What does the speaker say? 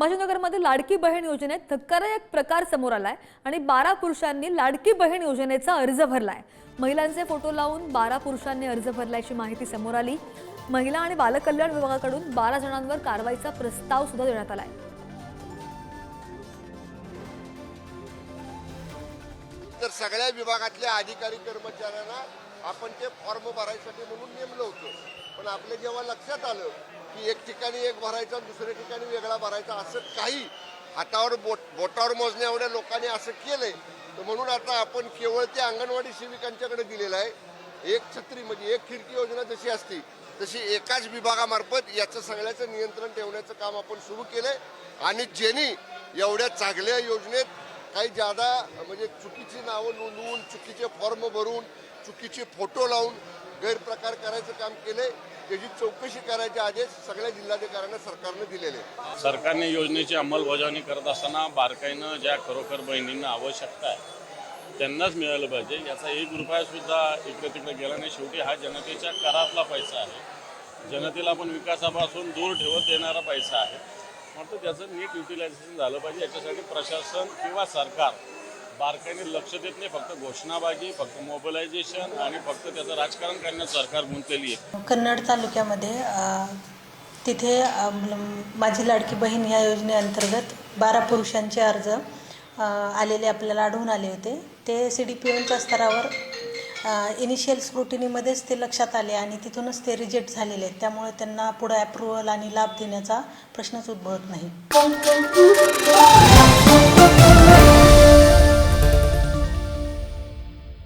संभाजीनगरमध्ये लाडकी बहीण योजनेत धक्कादायक प्रकार समोर आलाय आणि बारा पुरुषांनी लाडकी बहीण योजनेचा अर्ज भरलाय. महिलांचे फोटो लावून बारा पुरुषांनी अर्ज भरल्याची माहिती समोर आली. महिला आणि बालकल्याण विभागाकडून बारा जणांवर कारवाईचा प्रस्ताव सुद्धा देण्यात आलाय. तर सगळ्या विभागातल्या अधिकारी कर्मचाऱ्यांना आपण ते फॉर्म भरायसाठी म्हणून नेमलं होतं. पण आपल्या जेव्हा लक्षात आलं की एक ठिकाणी एक भरायचा दुसऱ्या ठिकाणी वेगळा भरायचा असं काही हातावर बोट बोटावर मोजण्या एवढ्या लोकांनी असं केलंय तर म्हणून आता आपण केवळ ते अंगणवाडी सेविकांच्याकडे दिलेलं आहे. एक छत्री म्हणजे एक खिडकी योजना जशी असती तशी एकाच विभागामार्फत याचं सगळ्याचं नियंत्रण ठेवण्याचं काम आपण सुरू केलंय. आणि ज्यांनी एवढ्या चांगल्या योजनेत काही जादा म्हणजे चुकीची नावं नोंदवून चुकीचे फॉर्म भरून चुकीचे फोटो लावून गैरप्रकार करायचं काम केले त्याची चौकशी करायचे आदेश सगळ्या जिल्हाधिकाऱ्यांना सरकारने दिलेले. सरकारने योजनेची अंमलबजावणी करत असताना बारकाईनं ज्या खरोखर बहिणींना आवश्यकता आहे त्यांनाच मिळालं पाहिजे. याचा एक रुपया सुद्धा इकडे तिकडे गेला नाही. शेवटी हा जनतेच्या करातला पैसा आहे. जनतेला आपण विकासापासून दूर ठेवत देणारा पैसा आहे. मात्र त्याचं नीट युटिलायझेशन झालं पाहिजे. याच्यासाठी प्रशासन किंवा सरकार बारकाईने लक्ष देत नाही. फक्त घोषणाबाजी फक्त मोबिलायझेशन आणि फक्त त्याचं राजकारण करण्यात सरकार गुंतलेली आहे. कन्नड तालुक्यामध्ये तिथे माझी लाडकी बहीण या योजनेअंतर्गत बारा पुरुषांचे अर्ज आलेले आपल्याला आढळून आले होते. ते सी डी पी ओच्या स्तरावर इनिशियल स्क्रुटिनीमध्येच ते लक्षात आले आणि तिथूनच ते रिजेक्ट झालेले आहेत. त्यामुळे त्यांना पुढे अप्रुव्हल आणि लाभ देण्याचा प्रश्नच उद्भवत नाही.